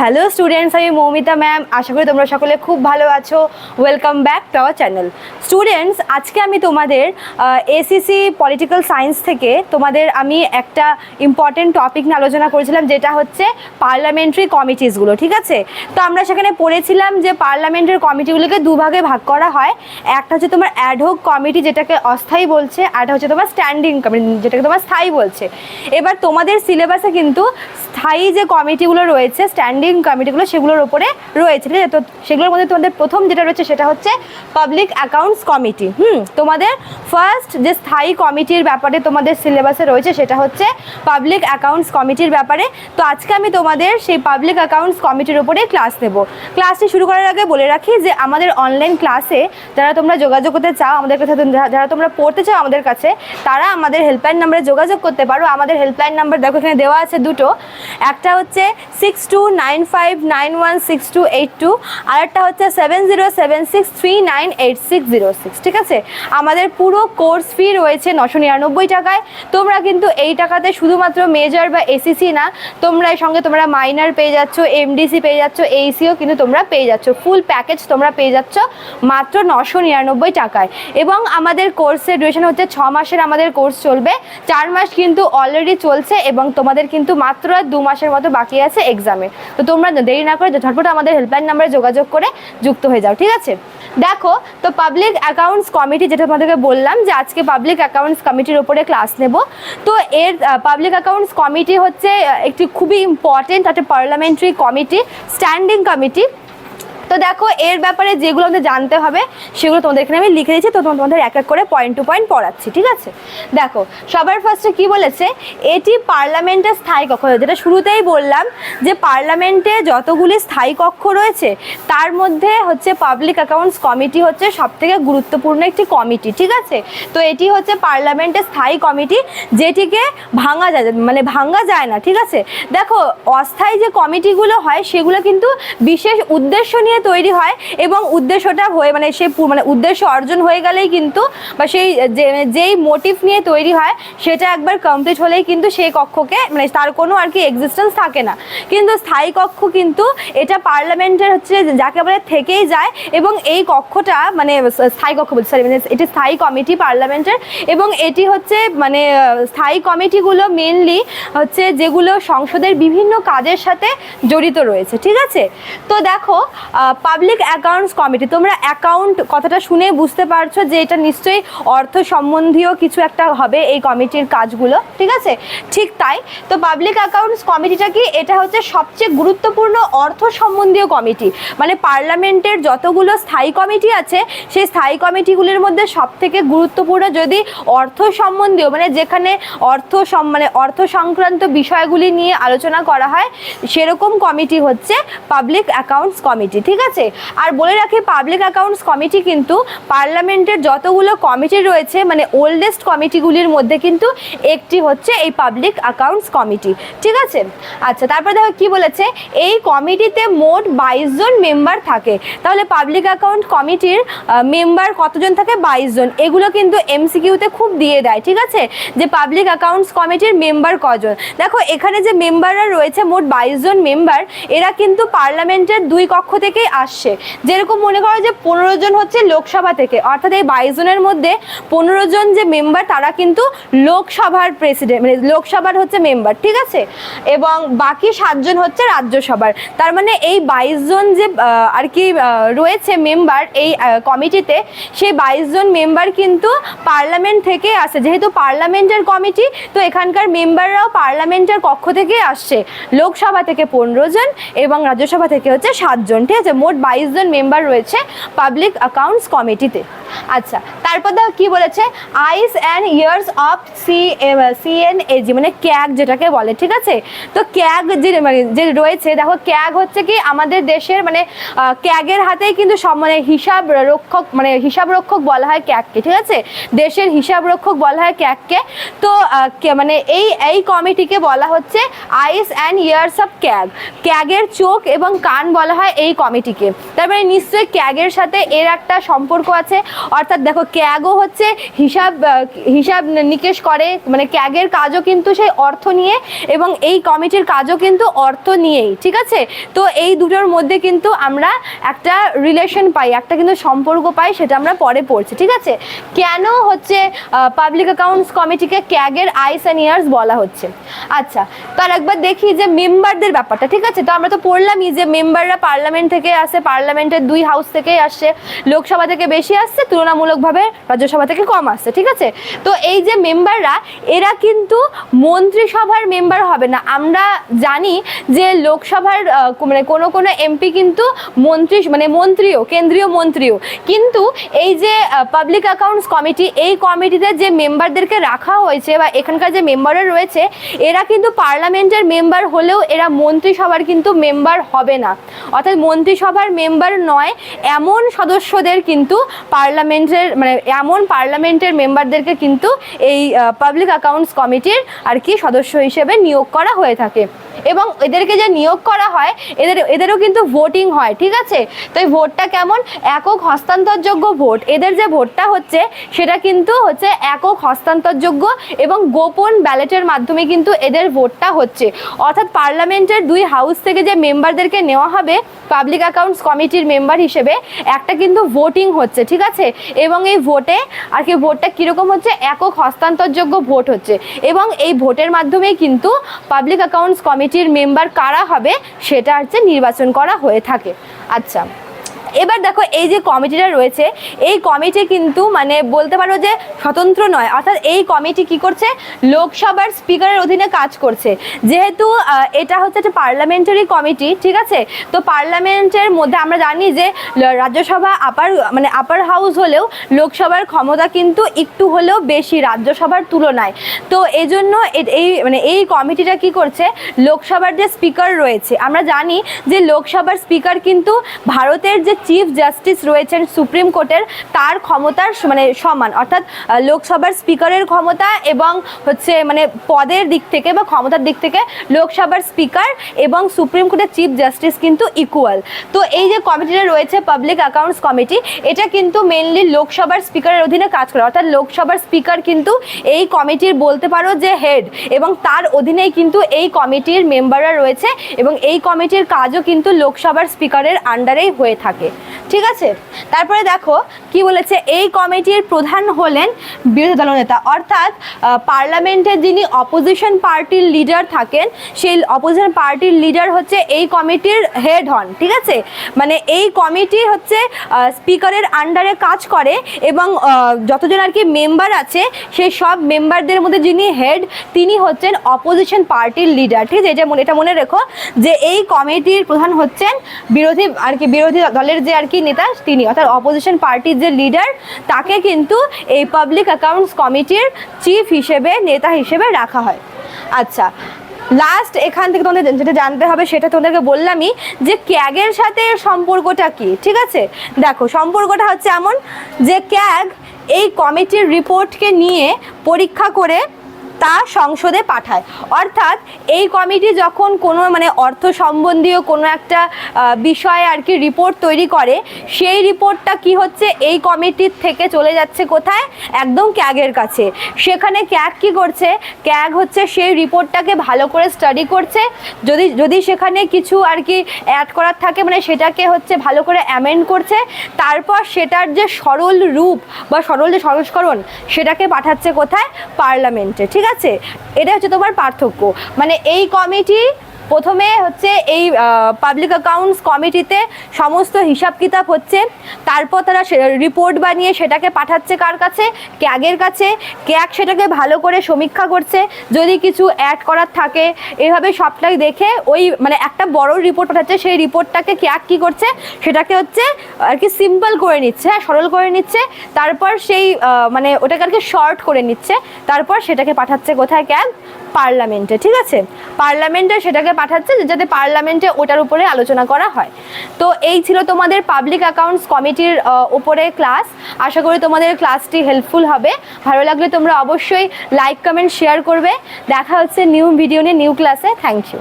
Hello students আমি Moumita ma'am আশা করি তোমরা সকলে খুব ভালো আছো। Welcome back to our channel students আজকে আমি তোমাদের এসিসি পলিটিক্যাল সায়েন্স থেকে তোমাদের আমি একটা ইম্পর্টেন্ট টপিক নিয়ে আলোচনা করেছিলাম, যেটা হচ্ছে পার্লামেন্টারি কমিটিসগুলো ঠিক আছে? তো আমরা সেখানে পড়েছিলাম যে পার্লামেন্টের কমিটিগুলোকে দুভাগে ভাগ করা হয়। একটা হচ্ছে তোমার অ্যাডহক কমিটি যেটাকে অস্থায়ী বলছে, আর হচ্ছে তোমার স্ট্যান্ডিং কমিটি যেটাকে তোমার স্থায়ী বলছে। এবার তোমাদের সিলেবাসে কিন্তু স্থায়ী যে কমিটিগুলো রয়েছে স্ট্যান্ডিং কমিটিগুলো সেগুলোর ওপরে রয়েছে, ঠিক আছে? তো সেগুলোর মধ্যে তোমাদের প্রথম যেটা রয়েছে সেটা হচ্ছে পাবলিক অ্যাকাউন্টস কমিটি হুম? তোমাদের ফার্স্ট যে স্থায়ী কমিটির ব্যাপারে তোমাদের সিলেবাসে রয়েছে সেটা হচ্ছে পাবলিক অ্যাকাউন্টস কমিটির ব্যাপারে। তো আজকে আমি তোমাদের সেই পাবলিক অ্যাকাউন্টস কমিটির ওপরে ক্লাস নেব ক্লাসটি শুরু করার আগে বলে রাখি যে আমাদের অনলাইন ক্লাসে যারা তোমরা যোগাযোগ করতে চাও আমাদের কাছে, যারা তোমরা পড়তে চাও আমাদের কাছে, তারা আমাদের হেল্পলাইন নাম্বারে যোগাযোগ করতে পারো। আমাদের হেল্পলাইন নাম্বার দেখো এখানে দেওয়া আছে দুটো। একটা হচ্ছে six two nine five nine one six two eight two আর একটা হচ্ছে seven zero seven six three nine eight six zero six, ঠিক আছে? আমাদের পুরো কোর্স ফি রয়েছে নশো নিরানব্বই টাকায়। তোমরা কিন্তু এই টাকাতে শুধুমাত্র মেজর বা এসিসি না, তোমরা এর সঙ্গে তোমরা মাইনার পেয়ে যাচ্ছ এমডিসি পেয়ে যাচ্ছ এইসিও কিন্তু তোমরা পেয়ে যাচ্ছ। ফুল প্যাকেজ তোমরা পেয়ে যাচ্ছ মাত্র নশো নিরানব্বই টাকায়। এবং আমাদের কোর্সের ডিউরেশন হচ্ছে ছ মাসের আমাদের কোর্স চলবে। চার মাস কিন্তু অলরেডি চলছে এবং তোমাদের কিন্তু মাত্র দু মাসের মতো বাকি আছে এক্সামে তো তোমরা দেরি না করে ঝটপট আমাদের হেল্পলাইন নাম্বারে যোগাযোগ করে যুক্ত হয়ে যাও, ঠিক আছে? দেখো, তো পাবলিক অ্যাকাউন্টস কমিটি যেটা তোমাদেরকে বললাম যে আজকে পাবলিক অ্যাকাউন্টস কমিটির ওপরে ক্লাস নেব। তো এর পাবলিক অ্যাকাউন্টস কমিটি হচ্ছে একটি খুবই ইম্পর্টেন্ট একটা পার্লামেন্টারি কমিটি স্ট্যান্ডিং কমিটি তো দেখো, এর ব্যাপারে যেগুলো আমাদের জানতে হবে, সেগুলো তোমাদের এখানে আমি লিখে দিচ্ছি তো তোমাদের এক এক করে পয়েন্ট টু পয়েন্ট পড়াচ্ছি, ঠিক আছে? দেখো, সবার ফার্স্টে কি বলেছে? এটি পার্লামেন্টের স্থায়ী কক্ষ, যেটা শুরুতেই বললাম যে পার্লামেন্টে যতগুলি স্থায়ী কক্ষ রয়েছে, তার মধ্যে হচ্ছে পাবলিক অ্যাকাউন্টস কমিটি হচ্ছে সবথেকে গুরুত্বপূর্ণ একটি কমিটি ঠিক আছে? তো এটি হচ্ছে পার্লামেন্টের স্থায়ী কমিটি যেটিকে ভাঙা যায় মানে ভাঙা যায় না, ঠিক আছে? দেখো, অস্থায়ী যে কমিটিগুলো হয়, সেগুলো কিন্তু বিশেষ উদ্দেশ্য নিয়ে তৈরি হয় এবং উদ্দেশ্যটা হয়ে মানে সে মানে উদ্দেশ্য অর্জন হয়ে গেলেই কিন্তু বা সেই যে- যেই মোটিভ নিয়ে তৈরি হয় সেটা একবার কমপ্লিট হলেই কিন্তু সেই কক্ষকে মানে তার কোনো আর কি এক্সিস্টেন্স থাকে না। কিন্তু স্থায়ী কক্ষ কিন্তু এটা পার্লামেন্টের হচ্ছে যাকে বলে থেকেই যায় এবং এই কক্ষটা মানে স্থায়ী কক্ষ বলছি সরি মানে এটি স্থায়ী কমিটি পার্লামেন্টের এবং এটি হচ্ছে মানে স্থায়ী কমিটিগুলো মেনলি হচ্ছে যেগুলো সংসদের বিভিন্ন কাজের সাথে জড়িত রয়েছে, ঠিক আছে? তো দেখো পাবলিক অ্যাকাউন্টস কমিটি তোমরা অ্যাকাউন্ট কথাটা শুনে বুঝতে পারছ যে এটা নিশ্চয়ই অর্থ সম্বন্ধীয় কিছু একটা হবে এই কমিটির কাজগুলো, ঠিক আছে? ঠিক তাই, তো পাবলিক অ্যাকাউন্টস কমিটিটা কি? এটা হচ্ছে সবচেয়ে গুরুত্বপূর্ণ অর্থ সম্বন্ধীয় কমিটি মানে পার্লামেন্টের যতগুলো স্থায়ী কমিটি আছে, সেই স্থায়ী কমিটিগুলির মধ্যে সব থেকে গুরুত্বপূর্ণ যদি অর্থ সম্বন্ধীয় মানে যেখানে অর্থ মানে অর্থ সংক্রান্ত বিষয়গুলি নিয়ে আলোচনা করা হয়, সেরকম কমিটি হচ্ছে পাবলিক অ্যাকাউন্টস কমিটি ঠিক আছে? আর বলে রাখি পাবলিক অ্যাকাউন্টস কমিটি কিন্তু পার্লামেন্টের যতগুলো কমিটি রয়েছে মানে ওল্ডেস্ট কমিটিগুলির মধ্যে কিন্তু একটি হচ্ছে এই পাবলিক অ্যাকাউন্টস কমিটি ঠিক আছে? আচ্ছা তারপর দেখো কি বলেছে? এই কমিটিতে মোট বাইশ জন মেম্বার থাকে। তাহলে পাবলিক অ্যাকাউন্ট কমিটির মেম্বার কতজন থাকে? বাইশ জন। এগুলো কিন্তু এমসিকিউতে খুব দিয়ে দেয়, ঠিক আছে? যে পাবলিক অ্যাকাউন্টস কমিটির মেম্বার কজন। দেখো, এখানে যে মেম্বাররা রয়েছে, মোট বাইশ জন মেম্বার এরা কিন্তু পার্লামেন্টের দুই কক্ষ থেকেই আসছে। যেরকম মনে করো যে পনেরো জন হচ্ছে লোকসভা থেকে, অর্থাৎ এই বাইশ জনের মধ্যে পনেরো জন যে মেম্বার তারা কিন্তু লোকসভার প্রেসিডেন্ট মানে লোকসভার হচ্ছে মেম্বার ঠিক আছে? এবং বাকি সাতজন হচ্ছে রাজ্যসভার। তার মানে এই বাইশ জন যে আর কি রয়েছে মেম্বার এই কমিটিতে সেই বাইশ জন মেম্বার কিন্তু পার্লামেন্ট থেকে আসে যেহেতু পার্লামেন্টের কমিটি তো এখানকার মেম্বাররাও পার্লামেন্টের কক্ষ থেকে আসছে। লোকসভা থেকে পনেরো জন এবং রাজ্যসভা থেকে হচ্ছে সাতজন ঠিক আছে? মোট বাইশ জন মেম্বার রয়েছে পাবলিক অ্যাকাউন্টস কমিটিতে আচ্ছা তারপর দেখো কি বলেছে? Eyes and ears of C CNAG মানে ক্যাগ যেটাকে বলে, ঠিক আছে? তো ক্যাগ যে মানে যে রয়েছে, দেখো ক্যাগ হচ্ছে কি আমাদের দেশের মানে ক্যাগের হাতেই কিন্তু সব মানে হিসাব রক্ষক মানে হিসাব রক্ষক বলা হয় ক্যাগকে, ঠিক আছে? দেশের হিসাব রক্ষক বলা হয় ক্যাগকে। তো মানে এই এই কমিটিকে বলা হচ্ছে eyes and ears of CAG. ক্যাগের চোখ এবং কান বলা হয় এই কমিটিকে। তার মানে নিশ্চয়ই ক্যাগের সাথে এর একটা সম্পর্ক আছে। অর্থাৎ দেখো ক্যাগও হচ্ছে হিসাব হিসাব নিকেশ করে মানে ক্যাগের কাজও কিন্তু সেই অর্থ নিয়ে এবং এই কমিটির কাজও কিন্তু অর্থ নিয়েই, ঠিক আছে? তো এই দুটোর মধ্যে কিন্তু আমরা একটা রিলেশন পাই, একটা কিন্তু সম্পর্ক পাই, সেটা আমরা পরে পড়ছি, ঠিক আছে? কেন হচ্ছে পাবলিক অ্যাকাউন্টস কমিটিকে ক্যাগের আইস অ্যান্ড ইয়ার্স বলা হচ্ছে? আচ্ছা তার একবার দেখি যে মেম্বারদের ব্যাপারটা, ঠিক আছে? তো আমরা তো পড়লামই যে মেম্বাররা পার্লামেন্ট থেকে আসে, পার্লামেন্টের দুই হাউস থেকেই আসছে লোকসভা থেকে বেশি আসছে, তুলনামূলকভাবে রাজ্যসভা থেকে কম আসছে, ঠিক আছে? তো এই যে মেম্বাররা, এরা কিন্তু মন্ত্রিসভার মেম্বার হবে না। আমরা জানি যে লোকসভার মানে কোনো কোনো এমপি কিন্তু মন্ত্রী মানে মন্ত্রীও, কেন্দ্রীয় মন্ত্রীও। কিন্তু এই যে পাবলিক অ্যাকাউন্টস কমিটি এই কমিটিতে যে মেম্বারদেরকে রাখা হয়েছে বা এখানকার যে মেম্বাররা রয়েছে এরা কিন্তু পার্লামেন্টের মেম্বার হলেও এরা মন্ত্রিসভার কিন্তু মেম্বার হবে না। অর্থাৎ মন্ত্রিসভার মেম্বার নয়, এমন সদস্যদের কিন্তু পার্লামেন্টের মানে এমন পার্লামেন্টের মেম্বারদেরকে কিন্তু এই পাবলিক অ্যাকাউন্টস কমিটির আর কি সদস্য হিসেবে নিয়োগ করা হয়ে থাকে। এবং এদেরকে যে নিয়োগ করা হয়, এদের, এদেরও কিন্তু ভোটিং হয়, ঠিক আছে? তো এই ভোটটা কেমন? একক হস্তান্তরযোগ্য ভোট এদের যে ভোটটা হচ্ছে, সেটা কিন্তু হচ্ছে একক হস্তান্তরযোগ্য এবং গোপন ব্যালেটের মাধ্যমে কিন্তু এদের ভোটটা হচ্ছে। অর্থাৎ পার্লামেন্টের দুই হাউস থেকে যে মেম্বারদেরকে নেওয়া হবে পাবলিক অ্যাকাউন্টস কমিটির মেম্বার হিসেবে, একটা কিন্তু ভোটিং হচ্ছে, ঠিক আছে? এবং এই ভোটে আর কি ভোটটা কীরকম হচ্ছে? একক হস্তান্তরযোগ্য ভোট হচ্ছে। এবং এই ভোটের মাধ্যমেই কিন্তু পাবলিক অ্যাকাউন্টস কমিটির মেম্বার কারা হবে সেটা হচ্ছে নির্বাচন করা হয়ে থাকে। আচ্ছা। এবার দেখো, এই যে কমিটিটা রয়েছে, এই কমিটি কিন্তু মানে বলতে পারো যে স্বতন্ত্র নয়। অর্থাৎ এই কমিটি কি করছে? লোকসভার স্পিকারের অধীনে কাজ করছে। যেহেতু এটা হচ্ছে একটা পার্লামেন্টারি কমিটি, ঠিক আছে? তো পার্লামেন্টের মধ্যে আমরা জানি যে রাজ্যসভা আপার মানে আপার হাউস হলেও লোকসভার ক্ষমতা কিন্তু একটু হলেও বেশি রাজ্যসভার তুলনায়। তো এজন্য এ- এই মানে এই কমিটিটা কি করছে? লোকসভার যে স্পিকার রয়েছে, আমরা জানি যে লোকসভার স্পিকার কিন্তু ভারতের যে চিফ জাস্টিস রয়েছেন সুপ্রিম কোর্টের তার ক্ষমতার মানে সমান, অর্থাৎ লোকসভার স্পিকারের ক্ষমতা এবং হচ্ছে মানে পদের দিক থেকে বা ক্ষমতার দিক থেকে লোকসভার স্পিকার এবং সুপ্রিম কোর্টের চিফ জাস্টিস কিন্তু ইকুয়াল তো এই যে কমিটিটা রয়েছে পাবলিক অ্যাকাউন্টস কমিটি এটা কিন্তু মেনলি লোকসভার স্পিকারের অধীনে কাজ করে। অর্থাৎ লোকসভার স্পিকার কিন্তু এই কমিটির বলতে পারো যে হেড এবং তার অধীনেই কিন্তু এই কমিটির মেম্বাররা রয়েছে এবং এই কমিটির কাজও কিন্তু লোকসভার স্পিকারের আন্ডারেই হয়ে থাকে। ঠিক আছে? তারপরে দেখো কি বলেছে? এই কমিটির প্রধান হলেন বিরোধী দলনেতা অর্থাৎ আহ, পার্লামেন্টের যিনি অপোজিশন পার্টির লিডার থাকেন সেই অপোজিশন পার্টির লিডার হচ্ছে এই কমিটির হেড হন। ঠিক আছে? মানে এই কমিটি হচ্ছে স্পিকারের আন্ডারে কাজ করে এবং যতজন আর কি মেম্বার আছে সেই সব মেম্বারদের মধ্যে যিনি হেড তিনি হচ্ছেন অপোজিশন পার্টির লিডার ঠিক আছে? এটা মনে এটা মনে রেখো যে এই কমিটির প্রধান হচ্ছেন বিরোধী আর কি বিরোধী দলের যে আর কি নেতা, তিনি, অর্থাৎ অপোজিশন পার্টির যে লিডার তাকে কিন্তু এই পাবলিক অ্যাকাউন্টস কমিটির চিফ হিসেবে, নেতা হিসেবে রাখা হয়। আচ্ছা লাস্ট এখান থেকে তোমাদের যেটা জানতে হবে, সেটা তোমাদেরকে বললামই যে ক্যাগের সাথে সম্পর্কটা কি, ঠিক আছে? দেখো, সম্পর্কটা হচ্ছে এমন যে ক্যাগ এই কমিটির রিপোর্টকে নিয়ে পরীক্ষা করে তা সংসদে পাঠায়। অর্থাৎ এই কমিটি যখন কোনো মানে অর্থ সম্বন্ধীয় কোনো একটা বিষয়ে আর কি রিপোর্ট তৈরি করে, সেই রিপোর্টটা কি হচ্ছে? এই কমিটির থেকে চলে যাচ্ছে কোথায়? একদম ক্যাগের কাছে। সেখানে ক্যাগ কি করছে? ক্যাগ হচ্ছে সেই রিপোর্টটাকে ভালো করে স্টাডি করছে। যদি যদি সেখানে কিছু আর কি অ্যাড করার থাকে মানে সেটাকে হচ্ছে ভালো করে অ্যামেন্ড করছে, তারপর সেটার যে সরল রূপ বা সরল যে সংস্করণ, সেটাকে পাঠাচ্ছে কোথায়? পার্লামেন্টে। ঠিক আছে? এটা হচ্ছে তোমার পার্থক্য। মানে এই কমিটি প্রথমে হচ্ছে এই পাবলিক অ্যাকাউন্টস কমিটিতে সমস্ত হিসাব কিতাব হচ্ছে, তারপর তারা রিপোর্ট বানিয়ে সেটাকে পাঠাচ্ছে কার কাছে? ক্যাগের কাছে। ক্যাগ সেটাকে ভালো করে সমীক্ষা করছে, যদি কিছু অ্যাড করার থাকে। এভাবে সবটাই দেখে ওই মানে একটা বড় রিপোর্ট পাঠাচ্ছে, সেই রিপোর্টটাকে ক্যাগ কী করছে? সেটাকে হচ্ছে আর কি সিম্পল করে নিচ্ছে হ্যাঁ সরল করে নিচ্ছে। তারপর সেই মানে ওটাকে আর কি শর্ট করে নিচ্ছে। তারপর সেটাকে পাঠাচ্ছে কোথায়? ক্যাগ পার্লামেন্টে, ঠিক আছে? পার্লামেন্টে সেটাকে পাঠাচ্ছে যাতে পার্লামেন্টে ওটার উপরে আলোচনা করা হয়। তো এই ছিল তোমাদের পাবলিক অ্যাকাউন্টস কমিটির উপরে ক্লাস আশা করি তোমাদের ক্লাসটি হেল্পফুল হবে। ভালো লাগলে তোমরা অবশ্যই লাইক কমেন্ট শেয়ার করবে। দেখা হচ্ছে নিউ ভিডিও নিয়ে নিউ ক্লাসে থ্যাংক ইউ